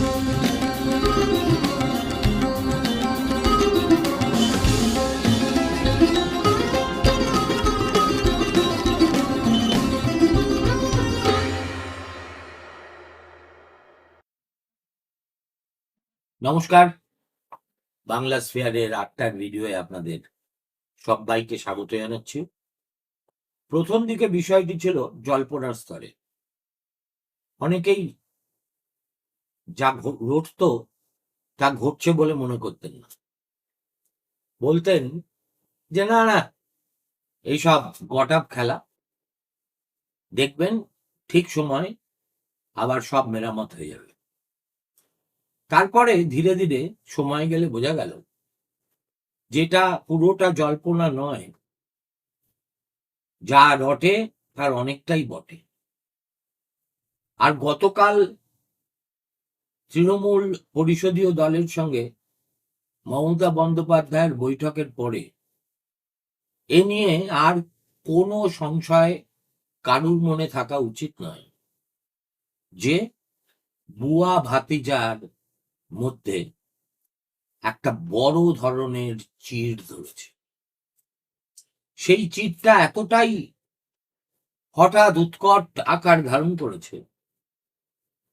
নমস্কার। বাংলা স্ফিয়ারের আটটার ভিডিওয়ে আপনাদের সব সবাইকে স্বাগত জানাচ্ছি। প্রথম দিকে বিষয়টি ছিল জল্পনার স্তরে। অনেকেই যা ঘটতো তা ঘটছে বলে মনে করতেন না। বলতেন যে, না না, এইসব গটাপ খেলা। দেখবেন ঠিক সময় আবার সব মেরামত হয়ে যাবে। তারপরে ধীরে ধীরে সময় গেলে বোঝা গেল যেটা পুরোটা জল্পনা নয়, যা রটে তার অনেকটাই বটে। আর গতকাল তৃণমূল পরিষদীয় দলের সঙ্গে মমতা বন্দ্যোপাধ্যায়ের বৈঠকের পরে। এ নিয়ে আর কোনো সংশয় কারুর মনে থাকা উচিত নয় যে বুয়া ভাতিজার মধ্যে একটা বড় ধরনের চিড় ধরেছে। সেই চিড়টা এতটাই হঠাৎ উৎকট আকার ধারণ করেছে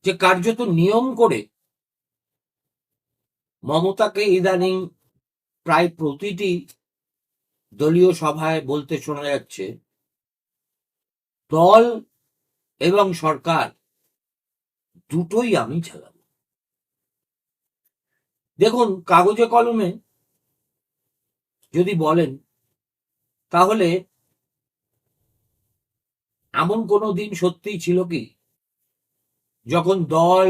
যে কার্যত নিয়ম করে মমতাকে ইদানিং প্রায় প্রতিটি দলীয় সভায় বলতে শোনা যাচ্ছে, দল এবং সরকার দুটোই আমি চালাব দেখুন, কাগজে কলমে যদি বলেন, তাহলে এমন কোনো দিন সত্যিই ছিল কি, যখন দল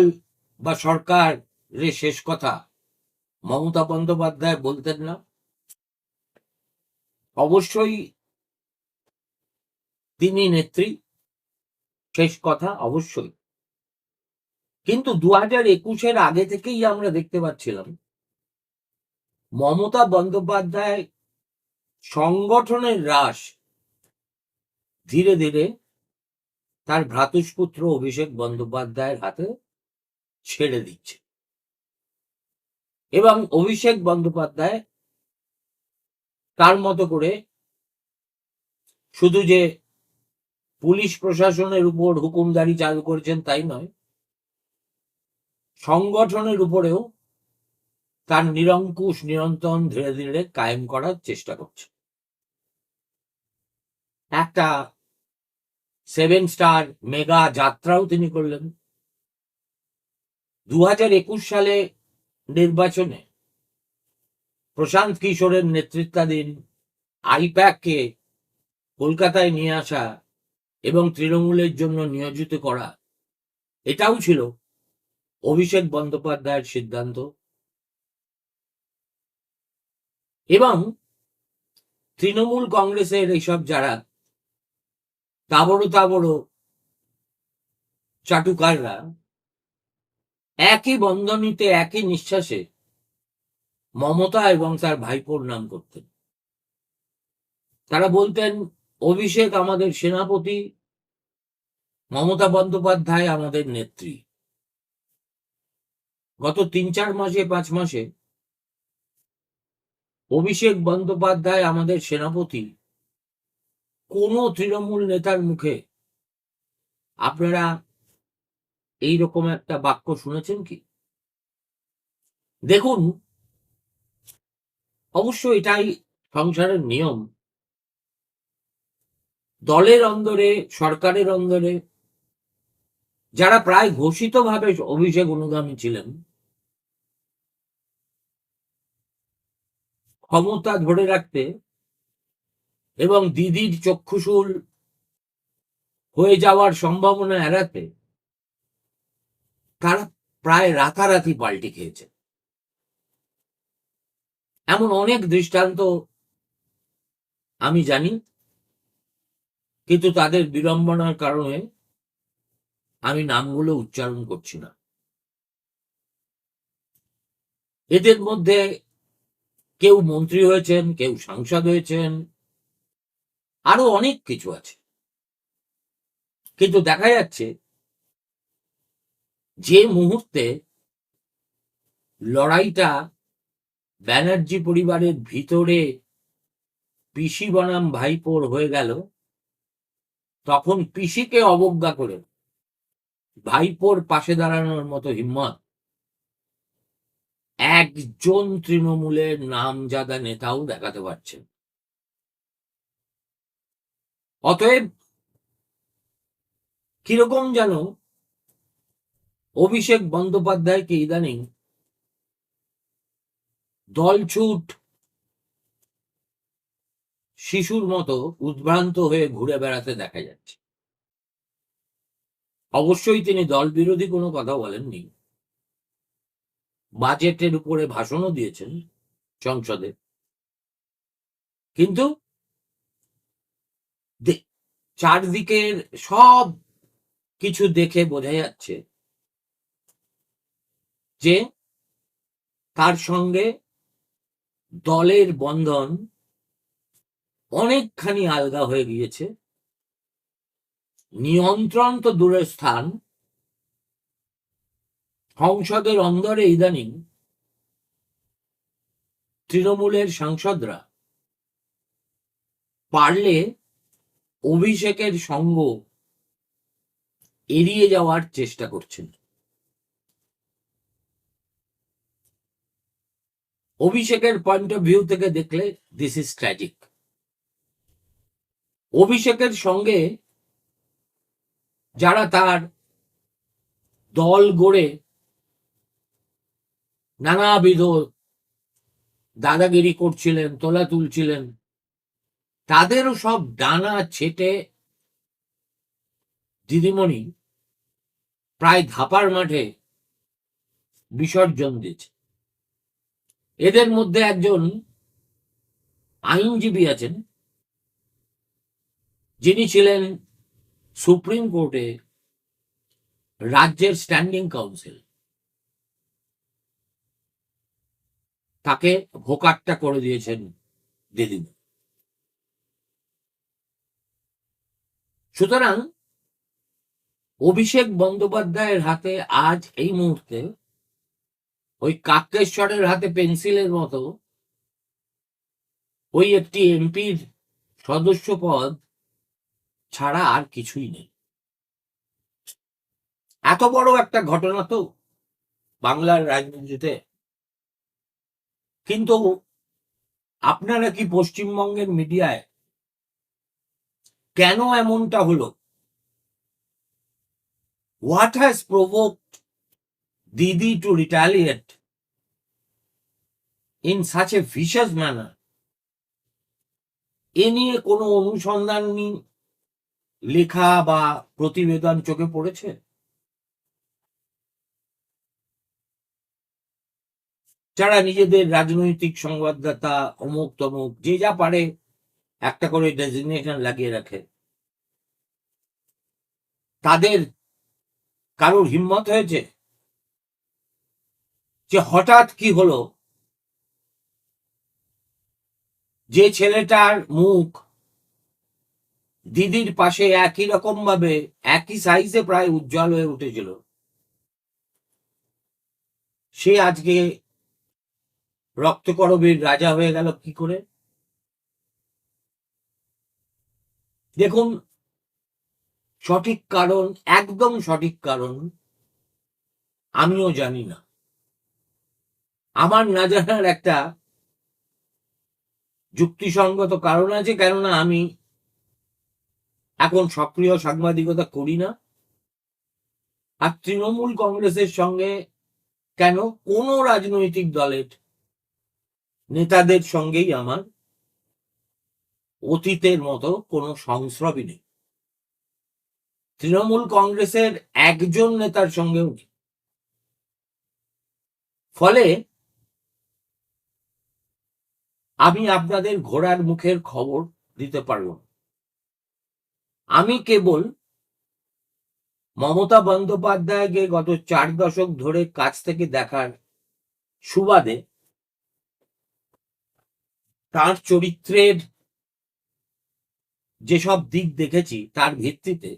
বা সরকার রে শেষ কথা মমতা বন্দ্যোপাধ্যায় বলতেন না। অবশ্যই তিনি নেত্রী, শেষ কথা অবশ্যই। কিন্তু দু হাজার একুশের আগে থেকেই আমরা দেখতে পাচ্ছিলাম, মমতা বন্দ্যোপাধ্যায় সংগঠনের হ্রাস ধীরে ধীরে তার ভ্রাতুষ্পুত্র অভিষেক বন্দ্যোপাধ্যায়ের হাতে ছেড়ে দিচ্ছে। এবং অভিষেক বন্দ্যোপাধ্যায় তার মতো করে শুধু যে পুলিশ প্রশাসনের উপর হুকুমদারি চালু করেছেন তাই নয়, সংগঠনের উপরেও তার নিরঙ্কুশ নিরন্তন ধীরে ধীরে কায়েম করার চেষ্টা করছে। একটা সেভেন স্টার মেগা যাত্রাও তিনি করলেন। দু হাজার একুশ সালে নির্বাচনে প্রশান্ত কিশোরের নেতৃত্বাধীন আইপ্যাককে কলকাতায় নিয়ে আসা এবং তৃণমূলের জন্য নিয়োজিত করা, এটাও ছিল অভিষেক বন্দ্যোপাধ্যায়ের সিদ্ধান্ত। এবং তৃণমূল কংগ্রেসের এইসব যারা, তাবড় তাবড় চাটুকাররা একই বন্ধনীতে একই নিঃশ্বাসে মমতা এবং তার ভাইপোর নাম করতেন। তারা বলতেন, অভিষেক আমাদের সেনাপতি, মমতা বন্দ্যোপাধ্যায় আমাদের নেত্রী। গত তিন চার মাসে, পাঁচ মাসে অভিষেক বন্দ্যোপাধ্যায় আমাদের সেনাপতি। কোন তৃণমূল নেতার মুখে আপনারা এই রকম একটা বাক্য শুনেছেন কি? দেখুন, অবশ্য এটাই সংসারের নিয়ম। দলের অন্দরে, সরকারের অন্দরে, যারা প্রায় ঘোষিতভাবে অভিষেক অনুগামী ছিলেন, ক্ষমতা ধরে রাখতে এবং দিদির চক্ষুশূল হয়ে যাওয়ার সম্ভাবনা এড়াতে তারা প্রায় রাতারাতি পাল্টি খেয়েছে। এমন অনেক দৃষ্টান্ত আমি জানি, কিন্তু তাদের বিড়ম্বনার কারণে আমি নামগুলো উচ্চারণ করছি না। এদের মধ্যে কেউ মন্ত্রী হয়েছেন, কেউ সাংসদ হয়েছেন, আরও অনেক কিছু আছে। কিন্তু দেখা যাচ্ছে যে মুহূর্তে লড়াইটা ব্যানার্জি পরিবারের ভিতরে পিসি বনাম ভাইপোর হয়ে গেল, তখন পিসিকে অবজ্ঞা করে ভাইপোর পাশে দাঁড়ানোর মতো হিম্মত। একজন তৃণমূলের নামজাদা নেতাও দেখাতে পারছেন। অতএব কীরকম যেন অভিষেক বন্দ্যোপাধ্যায়কে ইদানিং দলছুট শিশুর মতো উদ্ভ্রান্ত হয়ে ঘুরে বেড়াতে দেখা যাচ্ছে। অবশ্যই তিনি দল বিরোধী কোনো কথা বলেননি। বাজেটের উপরে ভাষণও দিয়েছেন সংসদে। কিন্তু চারদিকের সব কিছু দেখে বোঝা যাচ্ছে যে তার সঙ্গে দলের বন্ধন অনেকখানি আলগা হয়ে গিয়েছে। নিয়ন্ত্রণ তো দূরের স্থান। সংসদের অন্দরে ইদানিং তৃণমূলের সাংসদরা পারলে অভিষেকের সঙ্গ এড়িয়ে যাওয়ার চেষ্টা করছেন। অভিষেকের পয়েন্ট অফ ভিউ থেকে দেখলে দিস ইজ ট্র্যাজিক অভিষেকের সঙ্গে যারা তার দল গড়ে নানাবিধ দাদাগিরি করছিলেন, তোলা তুলছিলেন, তাদেরও সব ডানা ছেটে দিদিমণি প্রায় ধাপার মাঠে বিসর্জন দিয়েছে এদের মধ্যে একজন আইনজীবী আছেন। যিনি ছিলেন সুপ্রিম কোর্টে রাজ্যের স্ট্যান্ডিং কাউন্সিল। তাকে ভোকাট্টা করে দিয়েছেন দিদিমণি সুতরাং অভিষেক বন্দ্যোপাধ্যায়ের হাতে আজ এই মুহূর্তে ওই কাকেশ্বরের হাতে পেন্সিলের মতো ওই একটি এমপির সদস্য পদ ছাড়া আর কিছুই নেই। এত বড় একটা ঘটনা তো বাংলার রাজনীতিতে। কিন্তু আপনারা কি পশ্চিমবঙ্গের মিডিয়ায় কেন এমনটা হলো? What has provoked Didi to retaliate in such a vicious manner এ নিয়ে কোনো অনুসন্ধান লেখা বা প্রতিবেদন চোখে পড়েছে? যারা নিজেদের রাজনৈতিক সংবাদদাতা, অমুক তমুক, যে যা পারে, একটা করে ডেজিগনেশন লাগিয়ে রাখে। তাদের কারোর হিম্মত হয়েছে? যে হঠাৎ কি হলো? যে ছেলেটার মুখ দিদির পাশে একই রকম ভাবে একই সাইজে প্রায় উজ্জ্বল হয়ে উঠেছিল। সে আজকে রক্তকরবীর রাজা হয়ে গেল কি করে? দেখুন, সঠিক কারণ, একদম সঠিক কারণ, আমিও জানি না। আমার না জানার একটা যুক্তিসঙ্গত কারণ আছে, কেননা আমি এখন সক্রিয় সাংবাদিকতা করি না। আর তৃণমূল কংগ্রেসের সঙ্গে কেন? কোনো রাজনৈতিক দলের নেতাদের সঙ্গেই আমার অতীতের মতো কোনো সংস্রবই নেই। তৃণমূল কংগ্রেসের একজন নেতার সঙ্গেও ফলে আমি আপনাদের ঘোড়ার মুখের খবর দিতে পারব আমি কেবল মমতা বন্দ্যোপাধ্যায়কে গত চার দশক ধরে কাছ থেকে দেখার সুবাদে তার চরিত্রের যেসব দিক দেখেছি, তার ভিত্তিতে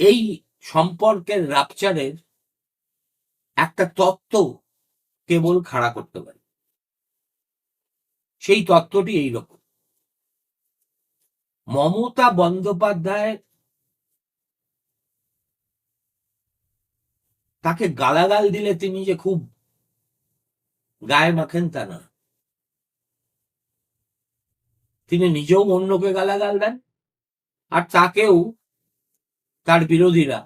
এই সম্পর্কের রাপচারের একটা তত্ত্ব কেবল খাড়া করতে পারে। সেই তত্ত্বটি এইরকম। মমতা বন্দ্যোপাধ্যায় তাকে গালাগাল দিলে তিনি যে খুব গায়ে মাখেন তা না। তিনি নিজেও অন্যকে গালাগাল দেন আর তাকেও তার বিরোধীরা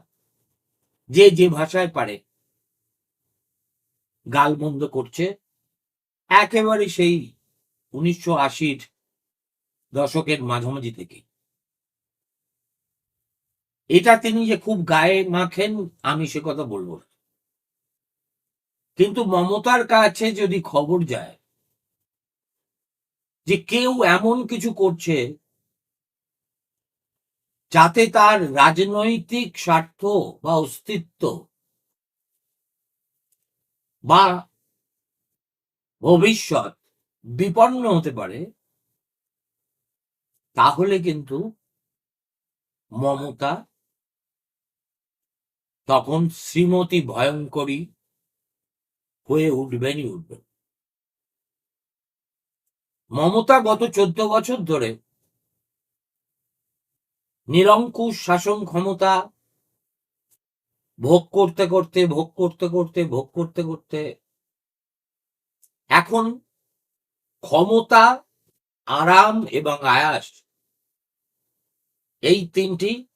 যে যে ভাষায় পারে গালমন্দ করছে, একেবারে সেই উনিশশো আশির দশকের মাঝামাঝি থেকে। এটা তিনি যে খুব গায়ে মাখেন, আমি সে কথা বলব কিন্তু মমতার কাছে যদি খবর যায় যে কেউ এমন কিছু করছে যাতে তার রাজনৈতিক স্বার্থ বা অস্তিত্ব বা ভবিষ্যৎ বিপন্ন হতে পারে, তাহলে কিন্তু মমতা তখন শ্রীমতী ভয়ঙ্করী হয়ে উঠবেনই উঠবেন। মমতা গত চোদ্দ বছর ধরে নিরঙ্কুশ শাসন ক্ষমতা ভোগ করতে করতে, ভোগ করতে করতে, ভোগ করতে করতে এখন ক্ষমতা, আরাম এবং আয়াস। এই তিনটি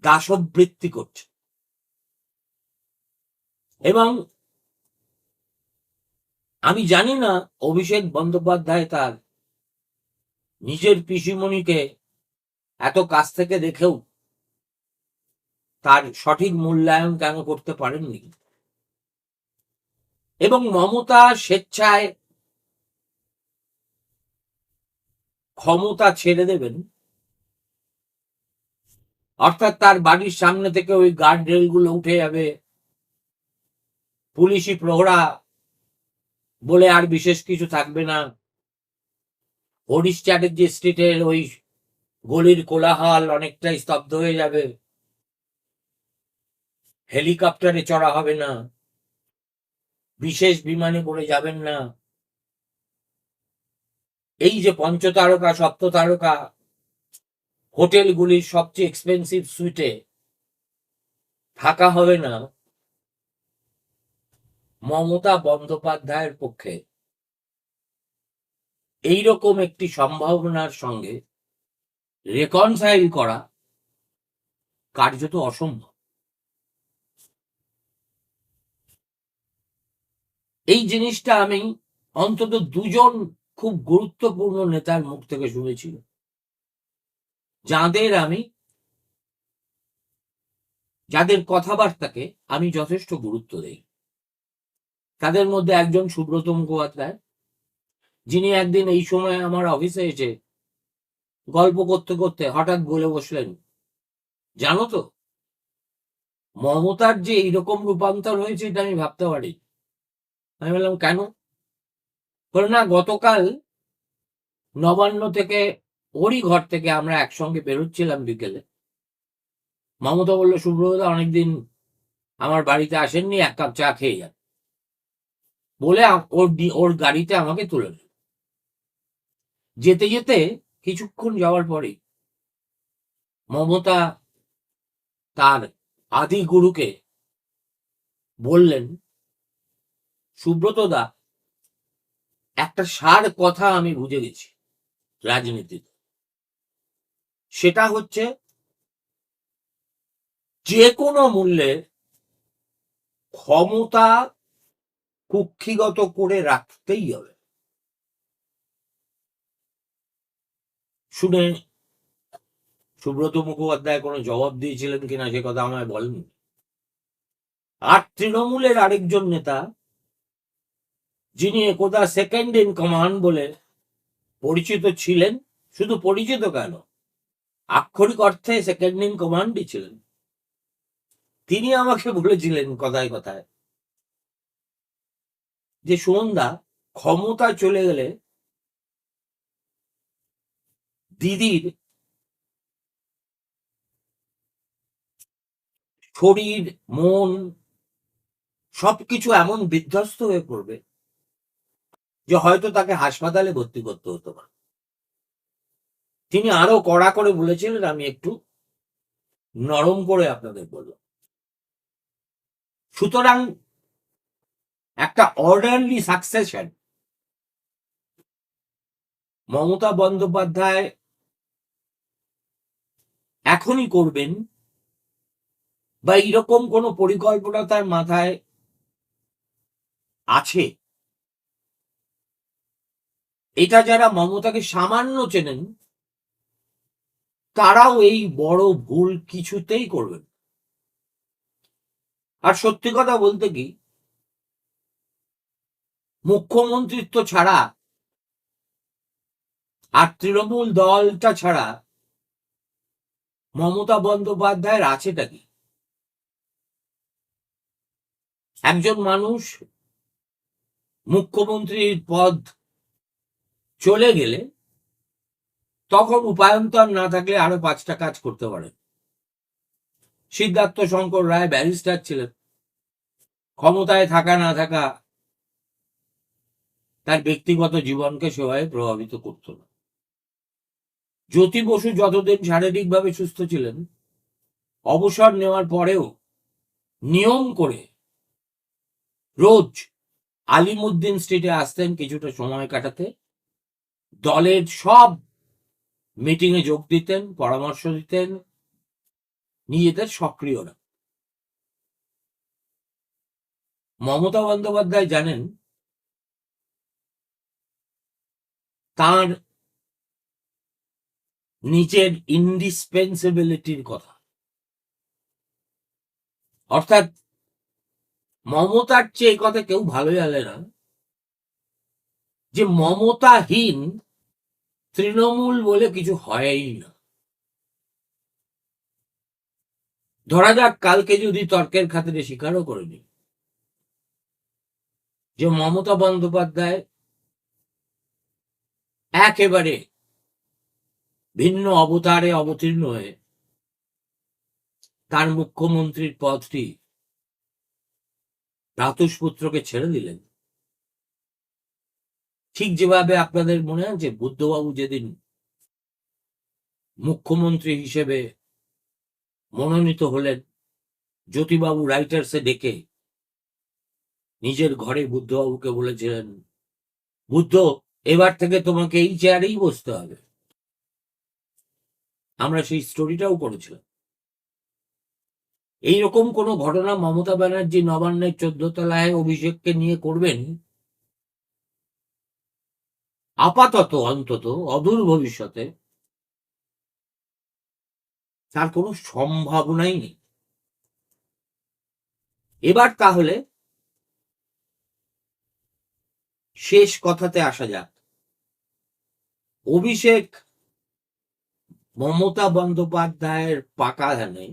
দাসবৃত্তি করছে। এবং আমি জানি না, অভিষেক বন্দ্যোপাধ্যায় তার নিজের পিসিমণিকে এত কাছ থেকে দেখেও তার সঠিক মূল্যায়ন কেন করতে পারেননি? এবং মমতা স্বেচ্ছায় ক্ষমতা ছেড়ে দেবেন। অর্থাৎ তার বাড়ির সামনে থেকে ওই গার্ড রেলগুলো উঠে যাবে। পুলিশি প্রহরা বলে আর বিশেষ কিছু থাকবে না। হরিশ চ্যাটার্জি স্ট্রিটের ওই গলির কোলাহল অনেকটাই স্তব্ধ হয়ে যাবে। হেলিকপ্টারে চড়া হবে না। বিশেষ বিমানে করে যাবেন না। এই যে পঞ্চতারকা সপ্ত তারকা হোটেলগুলির সবচেয়ে এক্সপেন্সিভ সুইটে থাকা হবে না মমতা বন্দ্যোপাধ্যায়ের পক্ষে। এইরকম একটি সম্ভাবনার সঙ্গে রেকনসাইল করা কার্যত অসম্ভব। এই জিনিসটা আমি অন্তত দুজন খুব গুরুত্বপূর্ণ নেতার মুখ থেকে শুনেছিল যাদের আমি, যাদের কথাবার্তাকে আমি যথেষ্ট গুরুত্ব দেই। তাদের মধ্যে একজন সুব্রত মুখোপাধ্যায়, যিনি একদিন এই সময় আমার অফিসে এসে গল্প করতে করতে হঠাৎ বলে বসলেন, জানো তো, মমতার যে এইরকম রূপান্তর হয়েছে এটা আমি ভাবতে পারি আমি বললাম, কেন? না গতকাল নবান্ন থেকে ওরই ঘর থেকে আমরা একসঙ্গে বেরোচ্ছিলাম বিকেলে। মমতা বলল, সুব্রতদা, অনেকদিন আমার বাড়িতে আসেননি, এক কাপ চা খেয়ে যান। বলে ওর ওর গাড়িতে আমাকে তুলে দিল যেতে যেতে কিছুক্ষণ যাওয়ার পরে মমতা তার আদি গুরুকে বললেন, সুব্রতদা একটা সার কথা আমি বুঝে গেছি রাজনীতিতে। সেটা হচ্ছে যে কোনো মূল্যে ক্ষমতা কুক্ষিগত করে রাখতেই হবে। শুনে সুব্রত মুখোপাধ্যায় কোনো জবাব দিয়েছিলেন কিনা সে কথা আমায় বলেন আর তৃণমূলের আরেকজন নেতা যিনি একদা সেকেন্ড ইন কমান্ড বলে পরিচিত ছিলেন, শুধু পরিচিত কেন? আক্ষরিক অর্থে সেকেন্ড ইন কমান্ডই ছিলেন। তিনি আমাকে বলেছিলেন কথায় কথায় যে সুমনদা ক্ষমতা চলে গেলে দিদির শরীর, মন সবকিছু এমন বিধ্বস্ত হয়ে পড়বে। যে হয়তো তাকে হাসপাতালে ভর্তি করতে হতো না তিনি আরও কড়া করে বলেছিলেন, আমি একটু নরম করে আপনাদের বলব সুতরাং একটা অর্ডারলি সাকসেশন মমতা বন্দ্যোপাধ্যায় এখনই করবেন বা এরকম কোনো পরিকল্পনা তার মাথায় আছে? এটা যারা মমতাকে সামান্য চেনেন, তারাও এই বড় ভুল কিছুতেই করবেন আর সত্যি কথা বলতে কি, মুখ্যমন্ত্রিত্ব ছাড়া আর তৃণমূল দলটা ছাড়া মমতা বন্দ্যোপাধ্যায়ের আছেটা কি? একজন মানুষ মুখ্যমন্ত্রীর পদ চলে গেলে তখন উপায়ন্তর না থাকলে আরও পাঁচটা কাজ করতে পারে। সিদ্ধার্থ শঙ্কর রায় ব্যারিস্টার ছিলেন। ক্ষমতায় থাকা না থাকা তার ব্যক্তিগত জীবনকে সেভাবে প্রভাবিত করত না। জ্যোতি বসু যতদিন শারীরিকভাবে সুস্থ ছিলেন, অবসর নেওয়ার পরেও নিয়ম করে রোজ আলিমুদ্দিন স্ট্রিটে আসতেন কিছুটা সময় কাটাতে। দলের সব মিটিংয়ে যোগ দিতেন, পরামর্শ দিতেন, নিজেদের সক্রিয় না মমতা বন্দ্যোপাধ্যায় জানেন, তার নিজের ইন্ডিসপেন্সিবিলিটির কথা। অর্থাৎ মমতার চেয়ে কথা কেউ ভালো জানে না যে মমতাহীন তৃণমূল বলে কিছু হয়ই না। ধরা যাক, কালকে যদি তর্কের খাতিরে স্বীকারও করে নি যে মমতা বন্দ্যোপাধ্যায় একেবারে ভিন্ন অবতারে অবতীর্ণ হয়ে তার মুখ্যমন্ত্রীর পদটি পুত্রকে ছেড়ে দিলেন। ঠিক যেভাবে আপনাদের মনে আছে বুদ্ধবাবু যেদিন মুখ্যমন্ত্রী হিসেবে মনোনীত হলেন, জ্যোতিবাবু রাইটার্সে ডেকে নিজের ঘরে বুদ্ধবাবুকে বলেছিলেন, বুদ্ধ, এবার থেকে তোমাকে এই চেয়ারেই বসতে হবে। আমরা সেই স্টোরিটাও করেছিলাম এইরকম কোনো ঘটনা মমতা ব্যানার্জি নবান্নের চোদ্দ তলায় অভিষেককে নিয়ে করবেন আপাতত অন্তত অদূর ভবিষ্যতে তার কোনো সম্ভাবনাই নেই। এবার তাহলে শেষ কথাতে আসা যাক। অভিষেক মমতা বন্দ্যোপাধ্যায়ের পাকা ধানে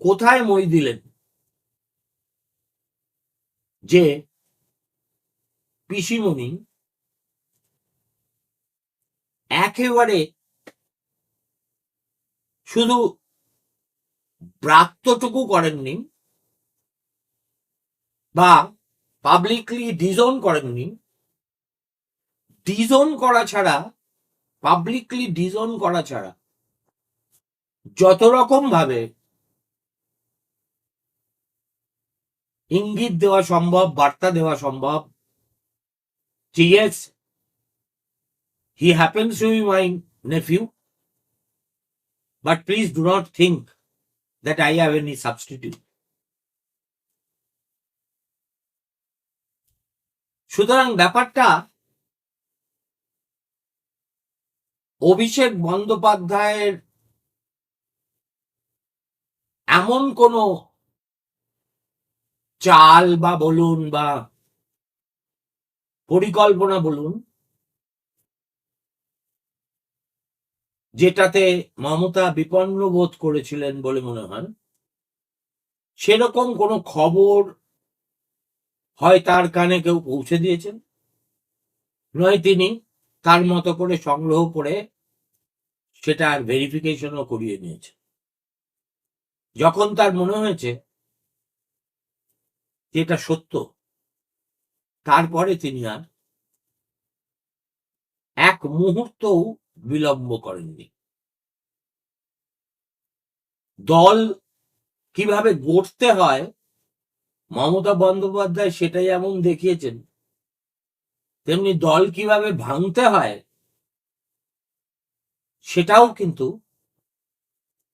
কোথায় মই দিলেন? যে পিসিমণি একেবারে শুধু ব্রাত্যটুকু করেননি বা পাবলিকলি ডিজন করেননি। ডিজন করা ছাড়া পাবলিকলি ডিজোন করা ছাড়া যত রকম ভাবে ইঙ্গিত দেওয়া সম্ভব, বার্তা দেওয়া সম্ভব, যে he happens to be my nephew but please do not think that I have any substitute সুতরাং ব্যাপারটা অভিষেক বন্দ্যোপাধ্যায়ের এমন কোনো চাল বা বলুন বা পরিকল্পনা বলুন যেটাতে মমতা বিপন্ন বোধ করেছিলেন বলে মনে হয়, সেরকম কোনো খবর হয় তার কানে কেউ পৌঁছে দিয়েছেন? নয় তিনি, তার মতো করে সংগ্রহ করে সেটা আর ভেরিফিকেশনও করিয়ে নিয়েছে যখন তার মনে হয়েছে যে এটা সত্য, তারপরে তিনি আর এক মুহূর্তও বিলম্ব করেননি। দল কীভাবে গড়তে হয়, মমতা বন্দ্যোপাধ্যায় সেটাই এমন দেখিয়েছেন। তেমনি দল কীভাবে ভাঙতে হয়, সেটাও কিন্তু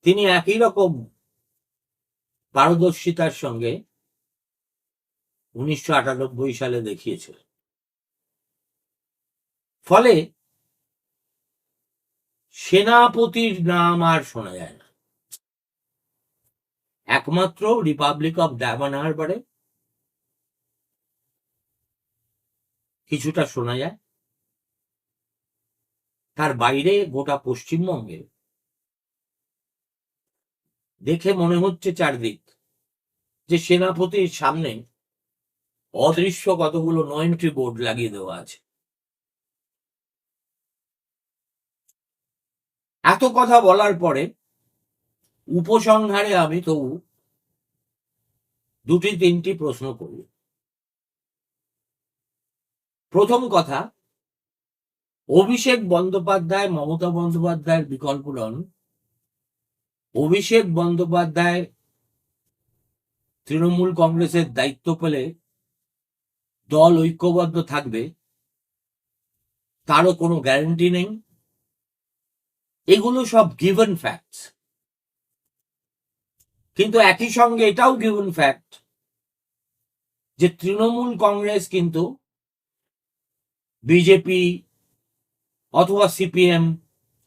তিনি একই রকম পারদর্শিতার সঙ্গে উনিশশো আটানব্বই সালে দেখিয়েছিলেন। ফলে সেনাপতির নাম আর শোনা যায় না। একমাত্র রিপাবলিক অফ ডায়মন্ড হারবারে কিছুটা শোনা যায়। তার বাইরে গোটা পশ্চিমবঙ্গে দেখে মনে হচ্ছে চারদিক যে সেনাপতির সামনে অদৃশ্য কতগুলো নয়নটি বোর্ড লাগিয়ে দেওয়া আছে। এত কথা বলার পরে উপসংহারে আমি তবু দুটি তিনটি প্রশ্ন করব প্রথম কথা, অভিষেক বন্দ্যোপাধ্যায়, মমতা বন্দ্যোপাধ্যায়ের বিকল্প নন। অভিষেক বন্দ্যোপাধ্যায় তৃণমূল কংগ্রেসের দায়িত্ব পেলে দল ঐক্যবদ্ধ থাকবে, তারও কোনো গ্যারান্টি নেই। এগুলো সব গিভেন ফ্যাক্টস কিন্তু একই সঙ্গে এটাও গিভেন ফ্যাক্ট যে তৃণমূল কংগ্রেস কিন্তু বিজেপি অথবা সিপিএম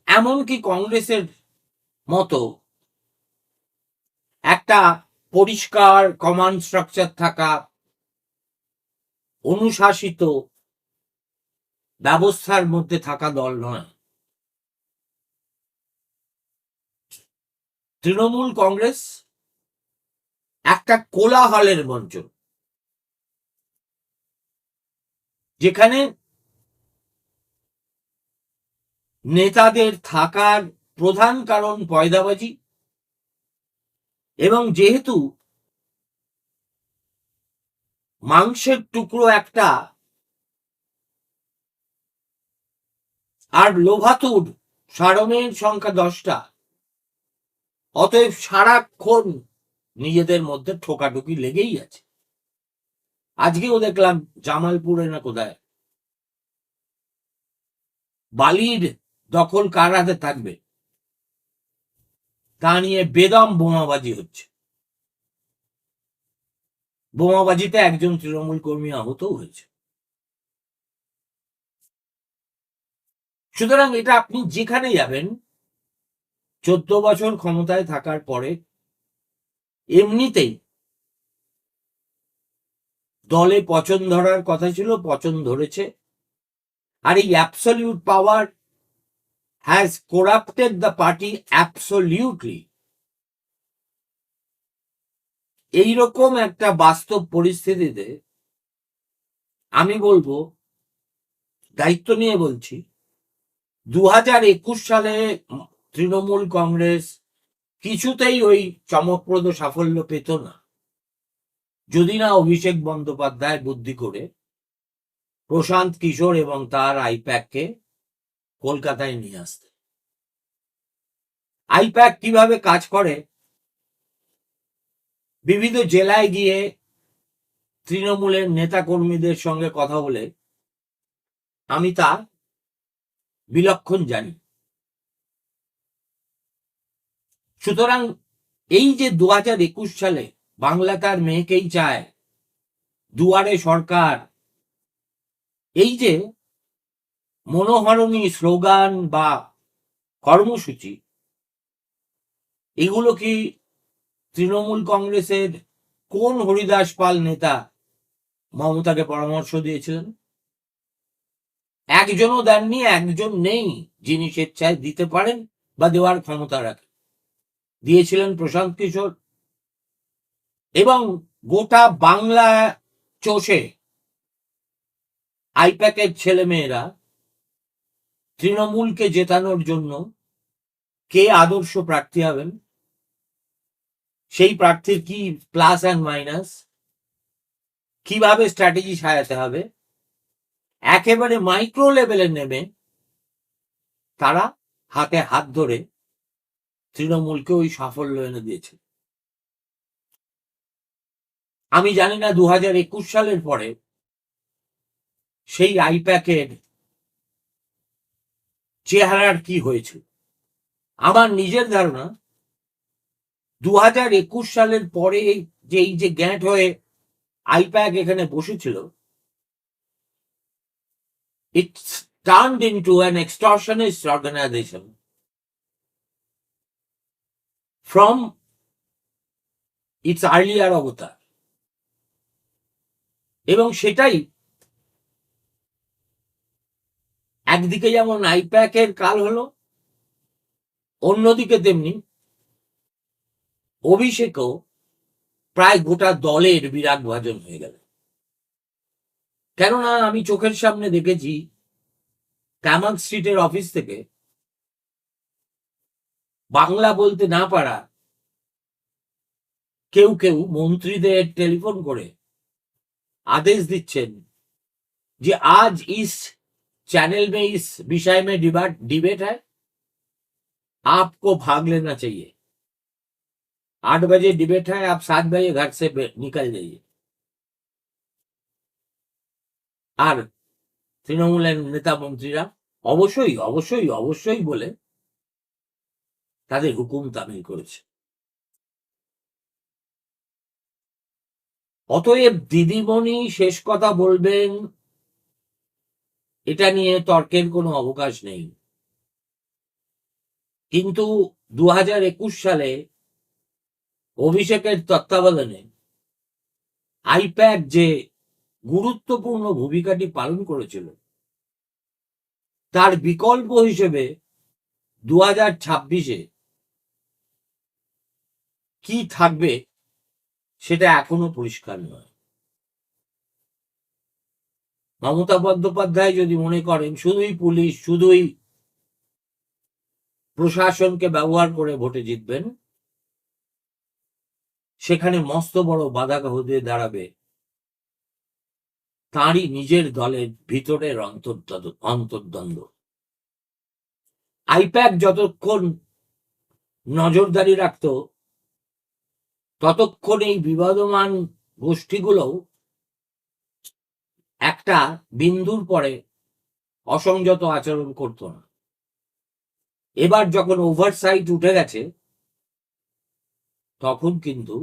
এমনকি কংগ্রেসের মতো একটা পরিষ্কার কমান্ড স্ট্রাকচার থাকা অনুশাসিত ব্যবস্থার মধ্যে থাকা দল নয়। তৃণমূল কংগ্রেস একটা কোলাহলের মঞ্চ। যেখানে নেতাদের থাকার প্রধান কারণ পয়দাবাজি এবং যেহেতু মাংসের টুকরো একটা আর লোভাতুর সারমের সংখ্যা দশটা অতএব সারাক্ষণ নিজেদের মধ্যে ঠোকাঠুকি লেগেই আছে। আজকেও দেখলাম জামালপুরে না কোথায়? বালির দখল কার হাতে থাকবে? তা নিয়ে বেদম বোমাবাজি হচ্ছে। বোমাবাজিতে একজন তৃণমূল কর্মী আহত হয়েছে। সুতরাং এটা আপনি যেখানে যাবেন চোদ্দ বছর ক্ষমতায় থাকার পরে এমনিতেই দলে পচন ধরার কথা ছিল, পচন ধরেছে। আর এই absolute power has corrupted the party absolutely এইরকম একটা বাস্তব পরিস্থিতিতে আমি বলব, দায়িত্ব নিয়ে বলছি দু হাজার একুশ সালে তৃণমূল কংগ্রেস কিছুতেই ওই চমকপ্রদ সাফল্য পেত না। যদি না অভিষেক বন্দ্যোপাধ্যায় বুদ্ধি করে প্রশান্ত কিশোর এবং তার আইপ্যাককে কলকাতায় নিয়ে আসতে। আইপ্যাক কীভাবে কাজ করে? বিভিন্ন জেলায় গিয়ে তৃণমূলের নেতা কর্মীদের সঙ্গে কথা বলে, আমি তা বিলক্ষণ জানি। সুতরাং এই যে দু হাজার একুশ সালে বাংলা তার মেয়েকেই চায়, দুয়ারে সরকার, এই যে মনোহরণী স্লোগান বা কর্মসূচি, এগুলো কি তৃণমূল কংগ্রেসের কোন হরিদাস পাল নেতা মমতাকে পরামর্শ দিয়েছিলেন? একজনও দেননি, একজন নেই যিনি স্বেচ্ছায় দিতে পারেন বা দেওয়ার ক্ষমতা রাখেন। দিয়েছিলেন প্রশান্ত কিশোর। এবং গোটা বাংলা চষে আইপ্যাকের ছেলে মেয়েরা তৃণমূলকে জেতানোর জন্য কে আদর্শ প্রার্থী হবেন? সেই প্রার্থীর কি প্লাস অ্যান্ড মাইনাস কীভাবে স্ট্র্যাটেজি সাজাতে হবে? একেবারে মাইক্রো লেভেলে নেমে তারা হাতে হাত ধরে তৃণমূলকে ওই সাফল্য এনে দিয়েছে। আমি জানি না দু হাজার একুশ সালের পরে সেই আইপ্যাকের চেহারার কি হয়েছে। আমার নিজের ধারণা দু হাজার একুশ সালের পরে যে, এই যে গ্যাঁট হয়ে আইপ্যাক এখানে বসেছিল it's turned into an extortionist organization from its earlier অবতার এবং সেটাই একদিকে যেমন আইপ্যাকের কাল হলো, অন্যদিকে তেমনি অভিষেকও প্রায় গোটা দলের বিরাট ভাজন হয়ে গেল। কেননা আমি চোখের সামনে দেখেছি কামাল স্ট্রিটের অফিস থেকে বাংলা বলতে না পারা কেউ কেউ মন্ত্রীদের টেলিফোন করে आदेश दिच्छेन যে आज इस चैनल में इस विषय में डिबेट डिबेट है आपको भाग लेना चाहिए आठ बजे डिबेट है आप सात बजे घर से बे- निकल जाइए আর তৃণমূলের নেতা মন্ত্রীরা অবশ্যই অবশ্যই অবশ্যই বলে তাদের হুকুম তামিল করেছে। অতএব দিদিমণি শেষ কথা বলবেন, এটা নিয়ে তর্কের কোনো অবকাশ নেই। কিন্তু দু সালে অভিষেকের তত্ত্বাবধানে আইপ্যাক যে গুরুত্বপূর্ণ ভূমিকাটি পালন করেছিল, তার বিকল্প হিসেবে দু হাজার ছাব্বিশে কি থাকবে সেটা এখনও পরিষ্কার নয়। মমতা বন্দ্যোপাধ্যায় যদি মনে করেন, শুধুই পুলিশ, শুধুই প্রশাসনকে ব্যবহার করে ভোটে জিতবেন, সেখানে মস্ত বড় বাধা হয়ে দাঁড়াবে। তাঁরই নিজের দলের ভিতরের অন্তর্দ্বন্দ্ব। আইপ্যাক যতক্ষণ নজরদারি রাখতো ততক্ষণ এই বিবাদমান গোষ্ঠীগুলোও একটা বিন্দুর পরে অসংযত আচরণ করত না। এবার যখন ওভারসাইট উঠে গেছে, তখন কিন্তু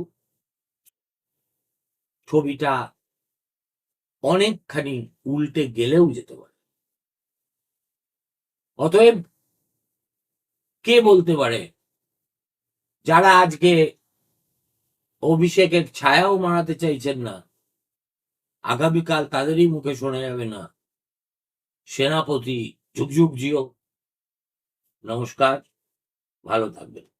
ছবিটা অনেকখানি উল্টে গেলেও যেতে পারে। অতএব কে বলতে পারে? যারা আজকে অভিষেকের ছায়াও মারাতে চাইছেন না। আগামীকাল তাদেরই মুখে শোনা যাবে না। সেনাপতি যুগ যুগ জিও। নমস্কার, ভালো থাকবেন।